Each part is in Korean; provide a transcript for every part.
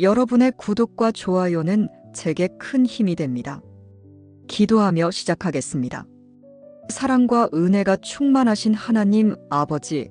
여러분의 구독과 좋아요는 제게 큰 힘이 됩니다. 기도하며 시작하겠습니다. 사랑과 은혜가 충만하신 하나님 아버지,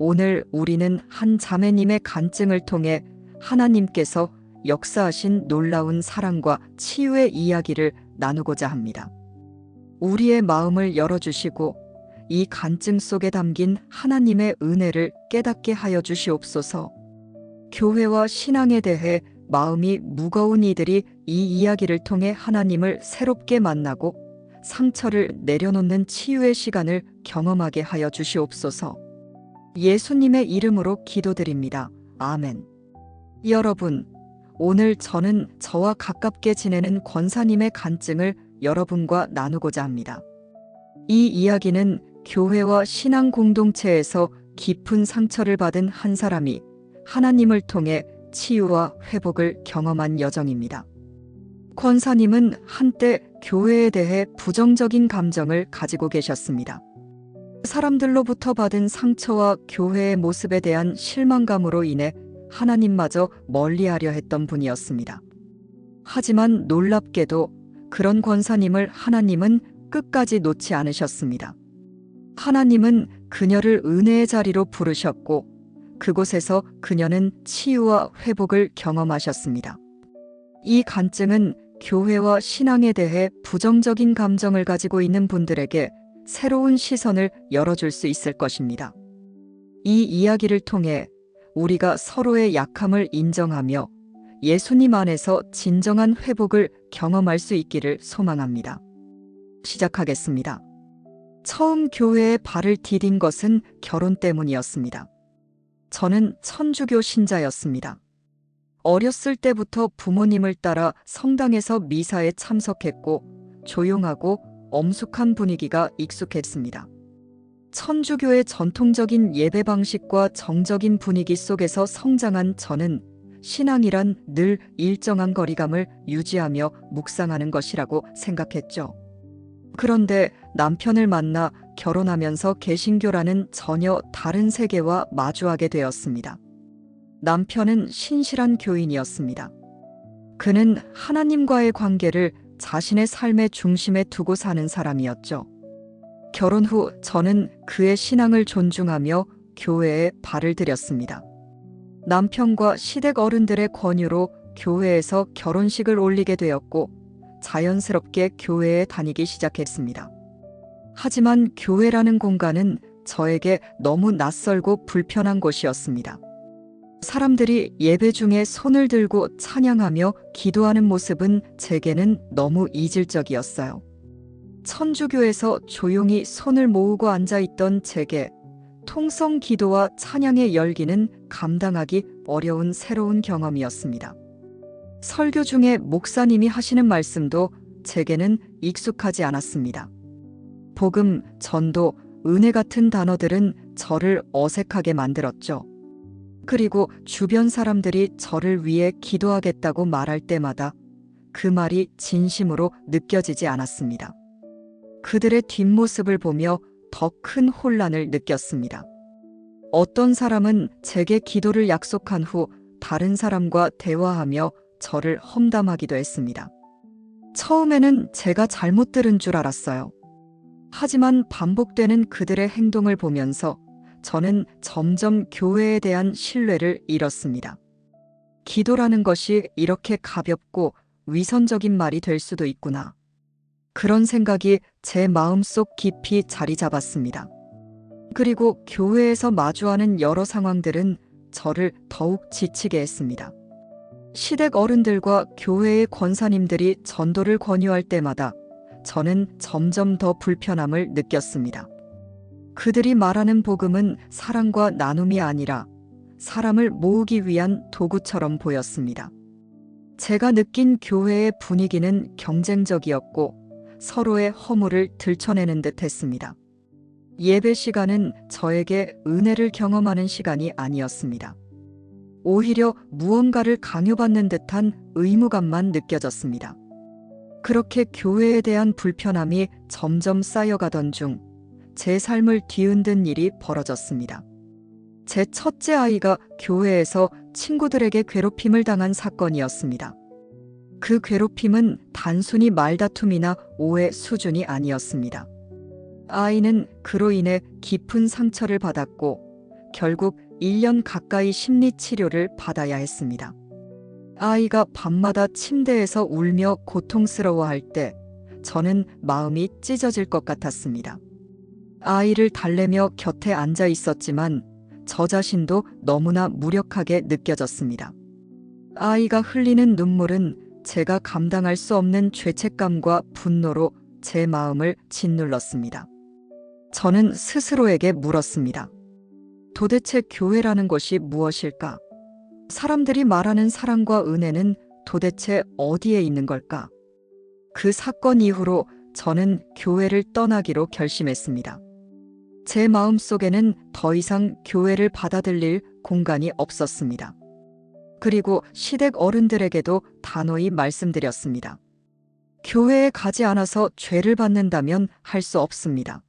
오늘 우리는 한 자매님의 간증을 통해 하나님께서 역사하신 놀라운 사랑과 치유의 이야기를 나누고자 합니다. 우리의 마음을 열어주시고 이 간증 속에 담긴 하나님의 은혜를 깨닫게 하여 주시옵소서. 교회와 신앙에 대해 마음이 무거운 이들이 이 이야기를 통해 하나님을 새롭게 만나고 상처를 내려놓는 치유의 시간을 경험하게 하여 주시옵소서. 예수님의 이름으로 기도드립니다. 아멘. 여러분, 오늘 저는 저와 가깝게 지내는 권사님의 간증을 여러분과 나누고자 합니다. 이 이야기는 교회와 신앙 공동체에서 깊은 상처를 받은 한 사람이 하나님을 통해 치유와 회복을 경험한 여정입니다. 권사님은 한때 교회에 대해 부정적인 감정을 가지고 계셨습니다. 사람들로부터 받은 상처와 교회의 모습에 대한 실망감으로 인해 하나님마저 멀리하려 했던 분이었습니다. 하지만 놀랍게도 그런 권사님을 하나님은 끝까지 놓지 않으셨습니다. 하나님은 그녀를 은혜의 자리로 부르셨고 그곳에서 그녀는 치유와 회복을 경험하셨습니다. 이 간증은 교회와 신앙에 대해 부정적인 감정을 가지고 있는 분들에게 새로운 시선을 열어줄 수 있을 것입니다. 이 이야기를 통해 우리가 서로의 약함을 인정하며 예수님 안에서 진정한 회복을 경험할 수 있기를 소망합니다. 시작하겠습니다. 처음 교회에 발을 디딘 것은 결혼 때문이었습니다. 저는 천주교 신자였습니다. 어렸을 때부터 부모님을 따라 성당에서 미사에 참석했고 조용하고 엄숙한 분위기가 익숙했습니다. 천주교의 전통적인 예배 방식과 정적인 분위기 속에서 성장한 저는 신앙이란 늘 일정한 거리감을 유지하며 묵상하는 것이라고 생각했죠. 그런데 남편을 만나 결혼하면서 개신교라는 전혀 다른 세계와 마주하게 되었습니다. 남편은 신실한 교인이었습니다. 그는 하나님과의 관계를 자신의 삶의 중심에 두고 사는 사람이었죠. 결혼 후 저는 그의 신앙을 존중하며 교회에 발을 들였습니다. 남편과 시댁 어른들의 권유로 교회에서 결혼식을 올리게 되었고 자연스럽게 교회에 다니기 시작했습니다. 하지만 교회라는 공간은 저에게 너무 낯설고 불편한 곳이었습니다. 사람들이 예배 중에 손을 들고 찬양하며 기도하는 모습은 제게는 너무 이질적이었어요. 천주교에서 조용히 손을 모으고 앉아 있던 제게 통성 기도와 찬양의 열기는 감당하기 어려운 새로운 경험이었습니다. 설교 중에 목사님이 하시는 말씀도 제게는 익숙하지 않았습니다. 복음, 전도, 은혜 같은 단어들은 저를 어색하게 만들었죠. 그리고 주변 사람들이 저를 위해 기도하겠다고 말할 때마다 그 말이 진심으로 느껴지지 않았습니다. 그들의 뒷모습을 보며 더 큰 혼란을 느꼈습니다. 어떤 사람은 제게 기도를 약속한 후 다른 사람과 대화하며 저를 험담하기도 했습니다. 처음에는 제가 잘못 들은 줄 알았어요. 하지만 반복되는 그들의 행동을 보면서 저는 점점 교회에 대한 신뢰를 잃었습니다. 기도라는 것이 이렇게 가볍고 위선적인 말이 될 수도 있구나. 그런 생각이 제 마음속 깊이 자리 잡았습니다. 그리고 교회에서 마주하는 여러 상황들은 저를 더욱 지치게 했습니다. 시댁 어른들과 교회의 권사님들이 전도를 권유할 때마다 저는 점점 더 불편함을 느꼈습니다. 그들이 말하는 복음은 사랑과 나눔이 아니라 사람을 모으기 위한 도구처럼 보였습니다. 제가 느낀 교회의 분위기는 경쟁적이었고 서로의 허물을 들춰내는 듯 했습니다. 예배 시간은 저에게 은혜를 경험하는 시간이 아니었습니다. 오히려 무언가를 강요받는 듯한 의무감만 느껴졌습니다. 그렇게 교회에 대한 불편함이 점점 쌓여가던 중 제 삶을 뒤흔든 일이 벌어졌습니다. 제 첫째 아이가 교회에서 친구들에게 괴롭힘을 당한 사건이었습니다. 그 괴롭힘은 단순히 말다툼이나 오해 수준이 아니었습니다. 아이는 그로 인해 깊은 상처를 받았고 결국 1년 가까이 심리 치료를 받아야 했습니다. 아이가 밤마다 침대에서 울며 고통스러워할 때 저는 마음이 찢어질 것 같았습니다. 아이를 달래며 곁에 앉아 있었지만 저 자신도 너무나 무력하게 느껴졌습니다. 아이가 흘리는 눈물은 제가 감당할 수 없는 죄책감과 분노로 제 마음을 짓눌렀습니다. 저는 스스로에게 물었습니다. 도대체 교회라는 것이 무엇일까? 사람들이 말하는 사랑과 은혜는 도대체 어디에 있는 걸까? 그 사건 이후로 저는 교회를 떠나기로 결심했습니다. 제 마음 속에는 더 이상 교회를 받아들일 공간이 없었습니다. 그리고 시댁 어른들에게도 단호히 말씀드렸습니다. 교회에 가지 않아서 죄를 받는다면 할 수 없습니다.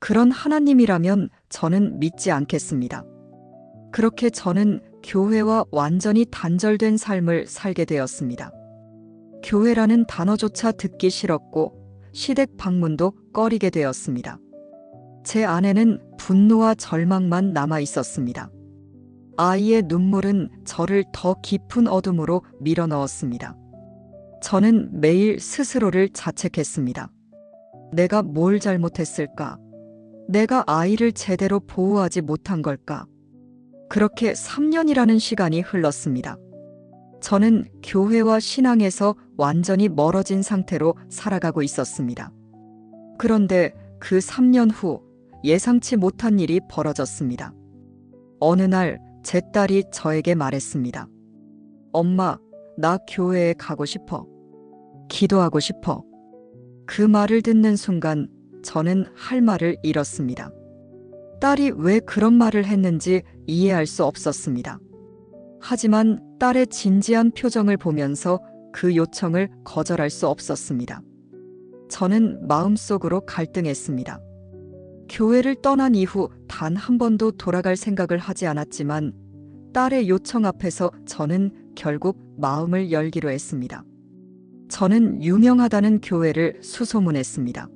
그런 하나님이라면 저는 믿지 않겠습니다. 그렇게 저는 교회와 완전히 단절된 삶을 살게 되었습니다. 교회라는 단어조차 듣기 싫었고 시댁 방문도 꺼리게 되었습니다. 제 안에는 분노와 절망만 남아 있었습니다. 아이의 눈물은 저를 더 깊은 어둠으로 밀어 넣었습니다. 저는 매일 스스로를 자책했습니다. 내가 뭘 잘못했을까? 내가 아이를 제대로 보호하지 못한 걸까? 그렇게 3년이라는 시간이 흘렀습니다. 저는 교회와 신앙에서 완전히 멀어진 상태로 살아가고 있었습니다. 그런데 그 3년 후 예상치 못한 일이 벌어졌습니다. 어느 날 제 딸이 저에게 말했습니다. 엄마, 나 교회에 가고 싶어. 기도하고 싶어. 그 말을 듣는 순간 저는 할 말을 잃었습니다. 딸이 왜 그런 말을 했는지 이해할 수 없었습니다. 하지만 딸의 진지한 표정을 보면서 그 요청을 거절할 수 없었습니다. 저는 마음속으로 갈등했습니다. 교회를 떠난 이후 단 한 번도 돌아갈 생각을 하지 않았지만 딸의 요청 앞에서 저는 결국 마음을 열기로 했습니다. 저는 유명하다는 교회를 수소문했습니다.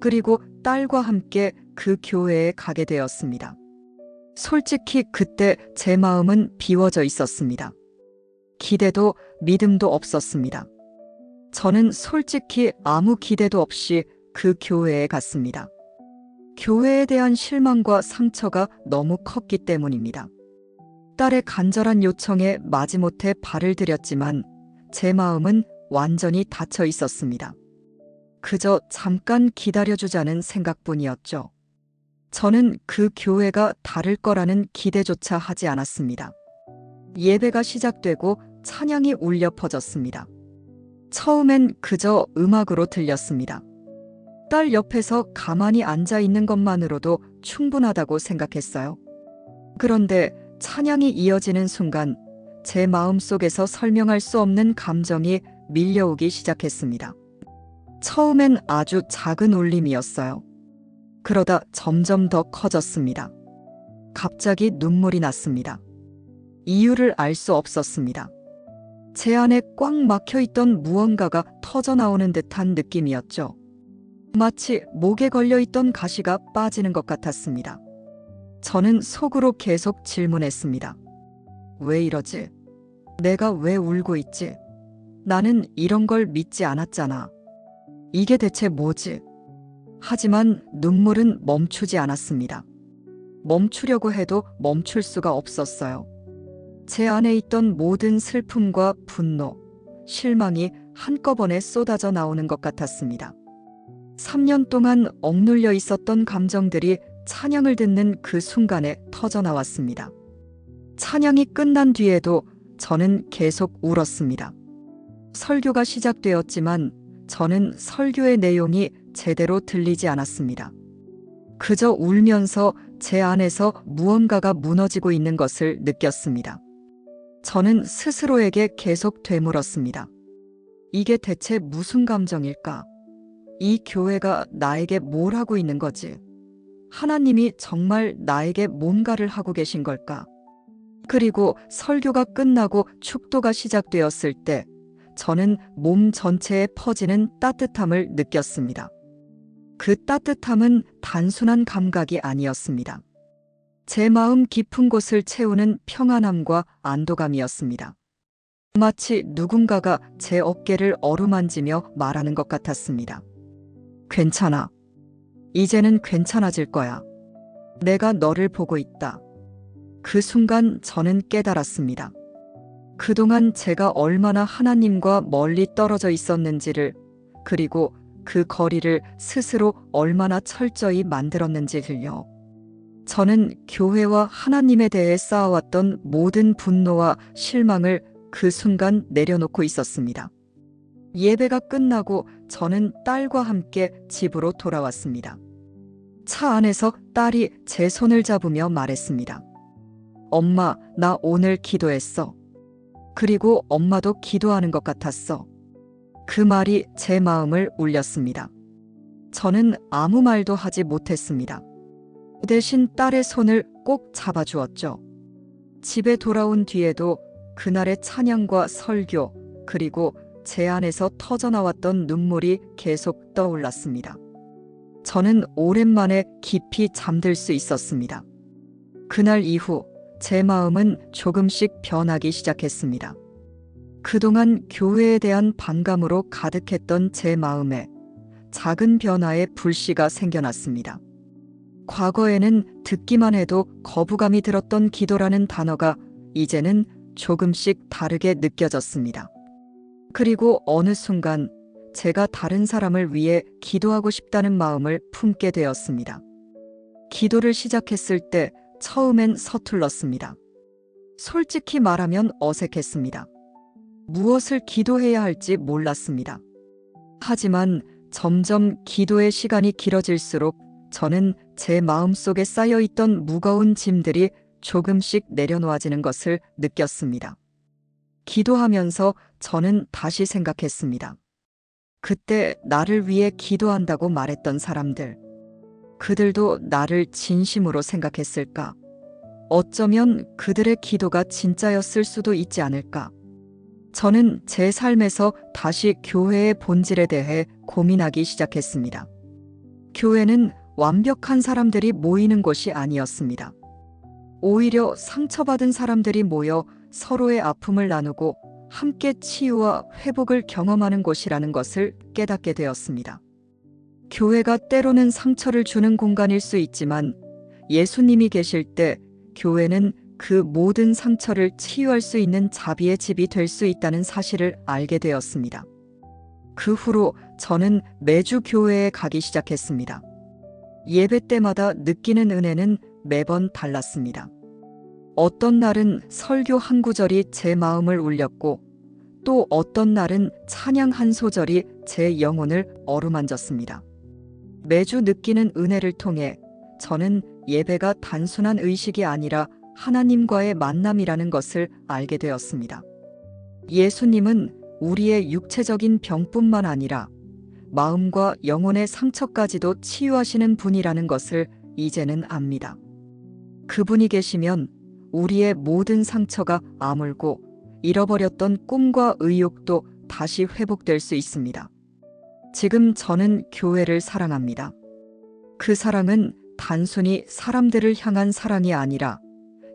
그리고 딸과 함께 그 교회에 가게 되었습니다. 솔직히 그때 제 마음은 비워져 있었습니다. 기대도 믿음도 없었습니다. 저는 솔직히 아무 기대도 없이 그 교회에 갔습니다. 교회에 대한 실망과 상처가 너무 컸기 때문입니다. 딸의 간절한 요청에 마지못해 발을 들였지만 제 마음은 완전히 닫혀 있었습니다. 그저 잠깐 기다려주자는 생각뿐이었죠. 저는 그 교회가 다를 거라는 기대조차 하지 않았습니다. 예배가 시작되고 찬양이 울려 퍼졌습니다. 처음엔 그저 음악으로 들렸습니다. 딸 옆에서 가만히 앉아 있는 것만으로도 충분하다고 생각했어요. 그런데 찬양이 이어지는 순간 제 마음 속에서 설명할 수 없는 감정이 밀려오기 시작했습니다. 처음엔 아주 작은 울림이었어요. 그러다 점점 더 커졌습니다. 갑자기 눈물이 났습니다. 이유를 알 수 없었습니다. 제 안에 꽉 막혀 있던 무언가가 터져 나오는 듯한 느낌이었죠. 마치 목에 걸려 있던 가시가 빠지는 것 같았습니다. 저는 속으로 계속 질문했습니다. 왜 이러지? 내가 왜 울고 있지? 나는 이런 걸 믿지 않았잖아. 이게 대체 뭐지? 하지만 눈물은 멈추지 않았습니다. 멈추려고 해도 멈출 수가 없었어요. 제 안에 있던 모든 슬픔과 분노, 실망이 한꺼번에 쏟아져 나오는 것 같았습니다. 3년 동안 억눌려 있었던 감정들이 찬양을 듣는 그 순간에 터져 나왔습니다. 찬양이 끝난 뒤에도 저는 계속 울었습니다. 설교가 시작되었지만 저는 설교의 내용이 제대로 들리지 않았습니다. 그저 울면서 제 안에서 무언가가 무너지고 있는 것을 느꼈습니다. 저는 스스로에게 계속 되물었습니다. 이게 대체 무슨 감정일까? 이 교회가 나에게 뭘 하고 있는 거지? 하나님이 정말 나에게 뭔가를 하고 계신 걸까? 그리고 설교가 끝나고 축도가 시작되었을 때 저는 몸 전체에 퍼지는 따뜻함을 느꼈습니다. 그 따뜻함은 단순한 감각이 아니었습니다. 제 마음 깊은 곳을 채우는 평안함과 안도감이었습니다. 마치 누군가가 제 어깨를 어루만지며 말하는 것 같았습니다. 괜찮아. 이제는 괜찮아질 거야. 내가 너를 보고 있다. 그 순간 저는 깨달았습니다. 그동안 제가 얼마나 하나님과 멀리 떨어져 있었는지를, 그리고 그 거리를 스스로 얼마나 철저히 만들었는지를요. 저는 교회와 하나님에 대해 쌓아왔던 모든 분노와 실망을 그 순간 내려놓고 있었습니다. 예배가 끝나고 저는 딸과 함께 집으로 돌아왔습니다. 차 안에서 딸이 제 손을 잡으며 말했습니다. 엄마, 나 오늘 기도했어. 그리고 엄마도 기도하는 것 같았어. 그 말이 제 마음을 울렸습니다. 저는 아무 말도 하지 못했습니다. 대신 딸의 손을 꼭 잡아주었죠. 집에 돌아온 뒤에도 그날의 찬양과 설교, 그리고 제 안에서 터져나왔던 눈물이 계속 떠올랐습니다. 저는 오랜만에 깊이 잠들 수 있었습니다. 그날 이후 제 마음은 조금씩 변하기 시작했습니다. 그동안 교회에 대한 반감으로 가득했던 제 마음에 작은 변화의 불씨가 생겨났습니다. 과거에는 듣기만 해도 거부감이 들었던 기도라는 단어가 이제는 조금씩 다르게 느껴졌습니다. 그리고 어느 순간 제가 다른 사람을 위해 기도하고 싶다는 마음을 품게 되었습니다. 기도를 시작했을 때 처음엔 서툴렀습니다. 솔직히 말하면 어색했습니다. 무엇을 기도해야 할지 몰랐습니다. 하지만 점점 기도의 시간이 길어질수록 저는 제 마음속에 쌓여있던 무거운 짐들이 조금씩 내려놓아지는 것을 느꼈습니다. 기도하면서 저는 다시 생각했습니다. 그때 나를 위해 기도한다고 말했던 사람들. 그들도 나를 진심으로 생각했을까? 어쩌면 그들의 기도가 진짜였을 수도 있지 않을까? 저는 제 삶에서 다시 교회의 본질에 대해 고민하기 시작했습니다. 교회는 완벽한 사람들이 모이는 곳이 아니었습니다. 오히려 상처받은 사람들이 모여 서로의 아픔을 나누고 함께 치유와 회복을 경험하는 곳이라는 것을 깨닫게 되었습니다. 교회가 때로는 상처를 주는 공간일 수 있지만 예수님이 계실 때 교회는 그 모든 상처를 치유할 수 있는 자비의 집이 될 수 있다는 사실을 알게 되었습니다. 그 후로 저는 매주 교회에 가기 시작했습니다. 예배 때마다 느끼는 은혜는 매번 달랐습니다. 어떤 날은 설교 한 구절이 제 마음을 울렸고 또 어떤 날은 찬양 한 소절이 제 영혼을 어루만졌습니다. 매주 느끼는 은혜를 통해 저는 예배가 단순한 의식이 아니라 하나님과의 만남이라는 것을 알게 되었습니다. 예수님은 우리의 육체적인 병뿐만 아니라 마음과 영혼의 상처까지도 치유하시는 분이라는 것을 이제는 압니다. 그분이 계시면 우리의 모든 상처가 아물고 잃어버렸던 꿈과 의욕도 다시 회복될 수 있습니다. 지금 저는 교회를 사랑합니다. 그 사랑은 단순히 사람들을 향한 사랑이 아니라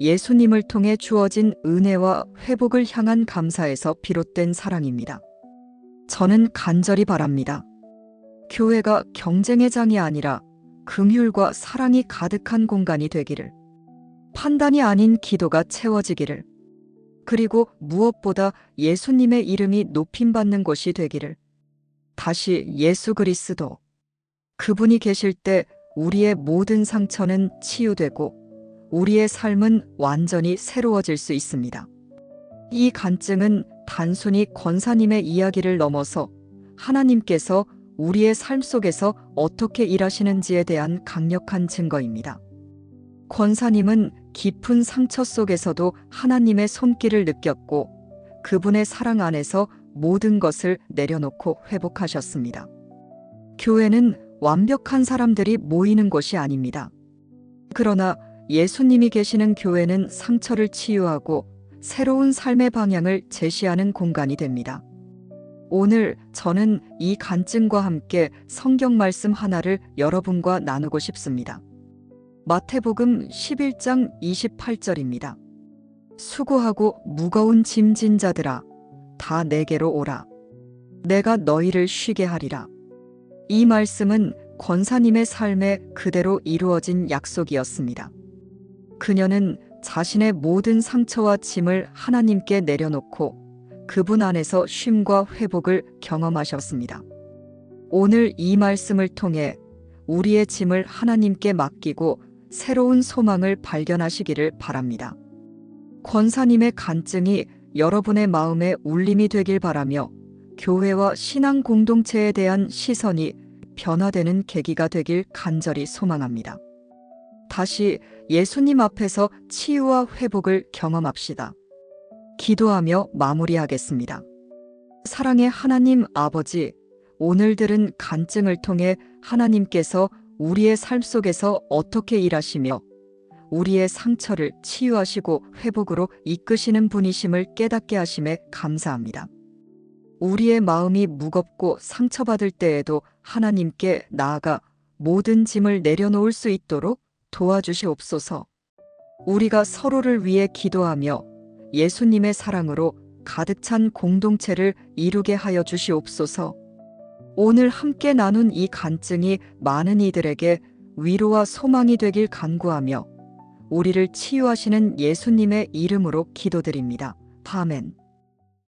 예수님을 통해 주어진 은혜와 회복을 향한 감사에서 비롯된 사랑입니다. 저는 간절히 바랍니다. 교회가 경쟁의 장이 아니라 긍휼과 사랑이 가득한 공간이 되기를. 판단이 아닌 기도가 채워지기를. 그리고 무엇보다 예수님의 이름이 높임받는 곳이 되기를. 다시 예수 그리스도. 그분이 계실 때 우리의 모든 상처는 치유되고 우리의 삶은 완전히 새로워질 수 있습니다. 이 간증은 단순히 권사님의 이야기를 넘어서 하나님께서 우리의 삶 속에서 어떻게 일하시는지에 대한 강력한 증거입니다. 권사님은 깊은 상처 속에서도 하나님의 손길을 느꼈고 그분의 사랑 안에서 모든 것을 내려놓고 회복하셨습니다. 교회는 완벽한 사람들이 모이는 곳이 아닙니다. 그러나 예수님이 계시는 교회는 상처를 치유하고 새로운 삶의 방향을 제시하는 공간이 됩니다. 오늘 저는 이 간증과 함께 성경 말씀 하나를 여러분과 나누고 싶습니다. 마태복음 11장 28절입니다. 수고하고 무거운 짐진 자들아, 다 내게로 오라. 내가 너희를 쉬게 하리라. 이 말씀은 권사님의 삶에 그대로 이루어진 약속이었습니다. 그녀는 자신의 모든 상처와 짐을 하나님께 내려놓고 그분 안에서 쉼과 회복을 경험하셨습니다. 오늘 이 말씀을 통해 우리의 짐을 하나님께 맡기고 새로운 소망을 발견하시기를 바랍니다. 권사님의 간증이 여러분의 마음에 울림이 되길 바라며 교회와 신앙 공동체에 대한 시선이 변화되는 계기가 되길 간절히 소망합니다. 다시 예수님 앞에서 치유와 회복을 경험합시다. 기도하며 마무리하겠습니다. 사랑의 하나님 아버지, 오늘 들은 간증을 통해 하나님께서 우리의 삶 속에서 어떻게 일하시며 우리의 상처를 치유하시고 회복으로 이끄시는 분이심을 깨닫게 하심에 감사합니다. 우리의 마음이 무겁고 상처받을 때에도 하나님께 나아가 모든 짐을 내려놓을 수 있도록 도와주시옵소서. 우리가 서로를 위해 기도하며 예수님의 사랑으로 가득 찬 공동체를 이루게 하여 주시옵소서. 오늘 함께 나눈 이 간증이 많은 이들에게 위로와 소망이 되길 간구하며 우리를 치유하시는 예수님의 이름으로 기도드립니다. 아멘.